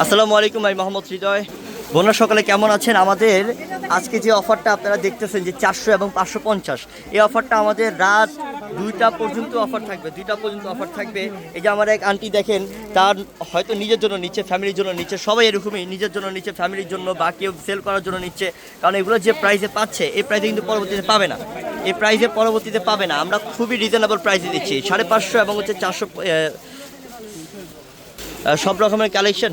আসসালামু আলাইকুম আমি মোহাম্মদ হৃদয়। বোনরা সকালে কেমন আছেন? আমাদের আজকে যে অফারটা আপনারা দেখতেছেন যে চারশো এবং পাঁচশো পঞ্চাশ, এই অফারটা আমাদের রাত দুইটা পর্যন্ত অফার থাকবে, দুইটা পর্যন্ত অফার থাকবে। এই যে আমার এক আন্টি দেখেন, তার হয়তো নিজের জন্য নিচ্ছে, ফ্যামিলির জন্য নিচ্ছে, সবাই এরকমই, নিজের জন্য নিচ্ছে, ফ্যামিলির জন্য বা কেউ সেল করার জন্য নিচ্ছে। কারণ এগুলো যে প্রাইসে পাচ্ছে, এই প্রাইসে কিন্তু পরবর্তীতে পাবে না। এই প্রাইসে পরবর্তীতে পাবে না। আমরা খুবই রিজনেবল প্রাইসে দিচ্ছি, সাড়ে পাঁচশো এবং হচ্ছে চারশো সব রকমের কালেকশন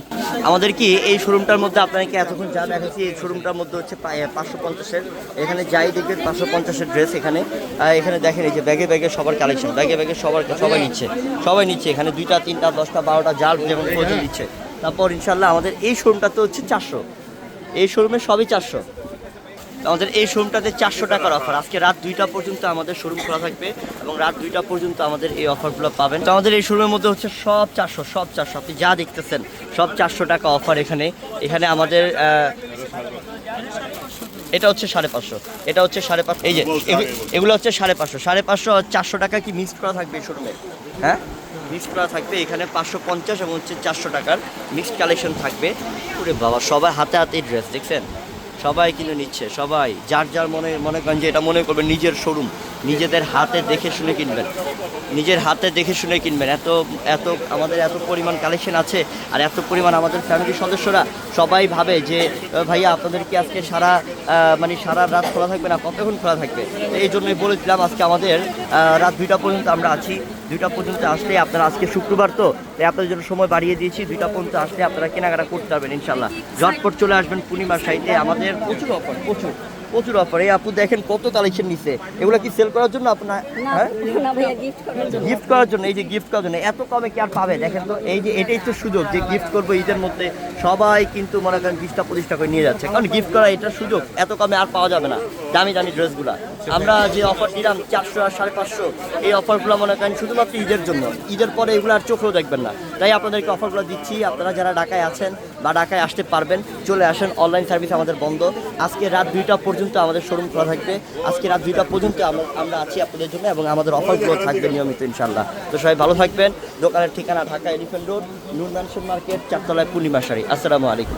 আমাদের কি এই শোরুমটার মধ্যে আপনাকে এতক্ষণ যা দেখাচ্ছি এই শোরুমটার মধ্যে হচ্ছে পাঁচশো পঞ্চাশের, এখানে যাই দেখবেন পাঁচশো পঞ্চাশের ড্রেস এখানে। এখানে দেখেন এই যে ব্যাগে ব্যাগে সবার কালেকশন ব্যাগে ব্যাগে সবার সবাই নিচ্ছে সবাই নিচ্ছে। এখানে দুইটা, তিনটা, দশটা, বারোটা জাল যেমন প্রয়োজন দিচ্ছে। তারপর ইনশাল্লাহ আমাদের এই শোরুমটাতে হচ্ছে চারশো। এই শোরুমে সবই চারশো। আমাদের এই শোরুমটাতে চারশো টাকার অফার আজকে রাত দুইটা পর্যন্ত আমাদের শোরুম খোলা থাকবে এবং রাত দুইটা পর্যন্ত আমাদের এই অফারগুলো পাবেন। তো আমাদের এই শোরুমের মধ্যে হচ্ছে সব চারশো সব চারশো। আপনি যা দেখতেছেন, সব চারশো টাকা অফার এখানে। এখানে আমাদের এটা হচ্ছে সাড়ে পাঁচশো। এটা হচ্ছে সাড়ে পাঁচশো। এই যে এগুলো হচ্ছে সাড়ে পাঁচশো। সাড়ে পাঁচশো চারশো টাকা কি মিক্সড করা থাকবে এই শোরুমে হ্যাঁ? মিক্সড করা থাকবে এখানে পাঁচশো পঞ্চাশ এবং হচ্ছে চারশো টাকার মিক্সড কালেকশন থাকবে। ওরে বাবা সবাই হাতে হাতে ড্রেস দেখছেন? সবাই কিনে নিচ্ছে, সবাই। যার যার মনে মনে করেন যে এটা মনে করবে নিজের শোরুম নিজেদের হাতে দেখে শুনে কিনবেন। নিজের হাতে দেখে শুনে কিনবেন। এত এত আমাদের এত পরিমাণ কালেকশন আছে আর এত পরিমাণ আমাদের ফ্যামিলির সদস্যরা সবাই ভাবে যে ভাইয়া আপনাদের কি আজকে সারা মানে সারা রাত খোলা থাকবে না, কতক্ষণ খোলা থাকবে? এই জন্যই বলে দিলাম আজকে আমাদের রাত দুইটা পর্যন্ত আমরা আছি। দুইটা পর্যন্ত আসলে আপনারা আজকে শুক্রবার তো, তাই আপনাদের জন্য সময় বাড়িয়ে দিয়েছি। দুইটা পর্যন্ত আসলে আপনারা কেনাকাটা করতে পারবেন ইনশাল্লাহ ঝটপট চলে আসবেন পূর্ণিমার সাইডে আমাদের প্রচুর অফার প্রচুর। প্রচুর অফার এই আপু দেখেন কত কালেকশন নিচ্ছে এগুলো কি সেল করার জন্য আপনার হ্যাঁ? গিফট করার জন্য। গিফট করার জন্য এই যে গিফট করার জন্য। এত কমে কি আর পাবে? দেখেন তো এই যে এটাই তো সুযোগ যে গিফট করব ঈদের মধ্যে। সবাই কিন্তু মনে করেন বিশটা পঁচিশটা করে নিয়ে যাচ্ছে। কারণ গিফট করা এটা সুযোগ। এত কমে আর পাওয়া যাবে না। দামি দামি ড্রেসগুলো। আমরা যে অফার দিলাম চারশো আর সাড়ে পাঁচশো এই অফারগুলো মনে করেন শুধুমাত্র ঈদের জন্য। ঈদের পরে এগুলো আর চোখেও দেখবেন না। তাই আপনাদেরকে অফারগুলো দিচ্ছি। আপনারা যারা ঢাকায় আছেন বা ঢাকায় আসতে পারবেন, চলে আসেন। অনলাইন সার্ভিস আমাদের বন্ধ। আজকে রাত দুইটা পর্যন্ত আমাদের শোরুম খোলা থাকবে। আজকে রাত দুইটা পর্যন্ত আমরা- আছি আপনাদের জন্য এবং আমাদের অফারগুলো থাকবে নিয়মিত ইনশাল্লাহ তো সবাই ভালো থাকবেন। দোকানের ঠিকানা Dhaka elephant road noon mansion market, চারতলায় Purnima সারি আসসালামু আলাইকুম।